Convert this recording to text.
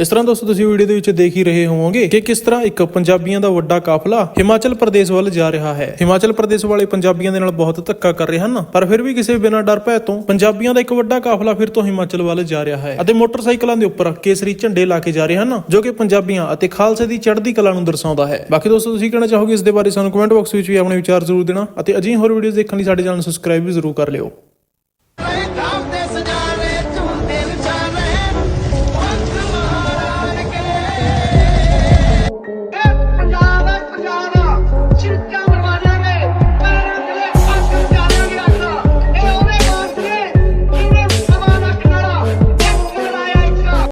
ਇਸ ਤਰ੍ਹਾਂ ਦੋਸਤੋ ਤੁਸੀਂ ਵੀਡੀਓ ਦੇ ਵਿੱਚ ਦੇਖ ਹੀ ਰਹੇ ਹੋਵੋਗੇ ਕਿ ਕਿਸ ਤਰ੍ਹਾਂ ਇੱਕ ਪੰਜਾਬੀਆਂ ਦਾ ਵੱਡਾ ਕਾਫਲਾ ਹਿਮਾਚਲ ਪ੍ਰਦੇਸ਼ ਵੱਲ ਜਾ ਰਿਹਾ ਹੈ। ਹਿਮਾਚਲ ਪ੍ਰਦੇਸ਼ ਵਾਲੇ ਪੰਜਾਬੀਆਂ ਦੇ ਨਾਲ ਬਹੁਤ ਧੱਕਾ ਕਰ ਰਹੇ ਹਨ, ਪਰ ਫਿਰ ਵੀ ਕਿਸੇ ਬਿਨਾਂ ਡਰ ਭੈ ਤੋਂ ਪੰਜਾਬੀਆਂ ਦਾ ਇੱਕ ਵੱਡਾ ਕਾਫਲਾ ਫਿਰ ਤੋਂ ਹਿਮਾਚਲ ਵੱਲ ਜਾ ਰਿਹਾ ਹੈ ਅਤੇ ਮੋਟਰਸਾਈਕਲਾਂ ਦੇ ਉੱਪਰ ਕੇਸਰੀ ਝੰਡੇ ਲਾ ਕੇ ਜਾ ਰਹੇ ਹਨ, ਜੋ ਕਿ ਪੰਜਾਬੀਆਂ ਅਤੇ ਖਾਲਸੇ ਦੀ ਚੜ੍ਹਦੀ ਕਲਾ ਨੂੰ ਦਰਸਾਉਂਦਾ ਹੈ। ਬਾਕੀ ਦੋਸਤੋ ਤੁਸੀਂ ਕਹਿਣਾ ਚਾਹੋਗੇ ਇਸ ਦੇ ਬਾਰੇ ਸਾਨੂੰ ਕਮੈਂਟ ਬਾਕਸ ਵਿੱਚ ਵੀ ਆਪਣੇ ਵਿਚਾਰ ਜ਼ਰੂਰ ਦੇਣਾ ਅਤੇ ਅਜਿਹੀ ਹੋਰ ਵੀਡੀਓਜ਼ ਦੇਖਣ ਲਈ ਸਾਡੇ ਚੈਨਲ ਨੂੰ ਸਬਸਕ੍ਰਾਈਬ ਵੀ ਜ਼ਰੂਰ ਕਰ ਲਿਓ।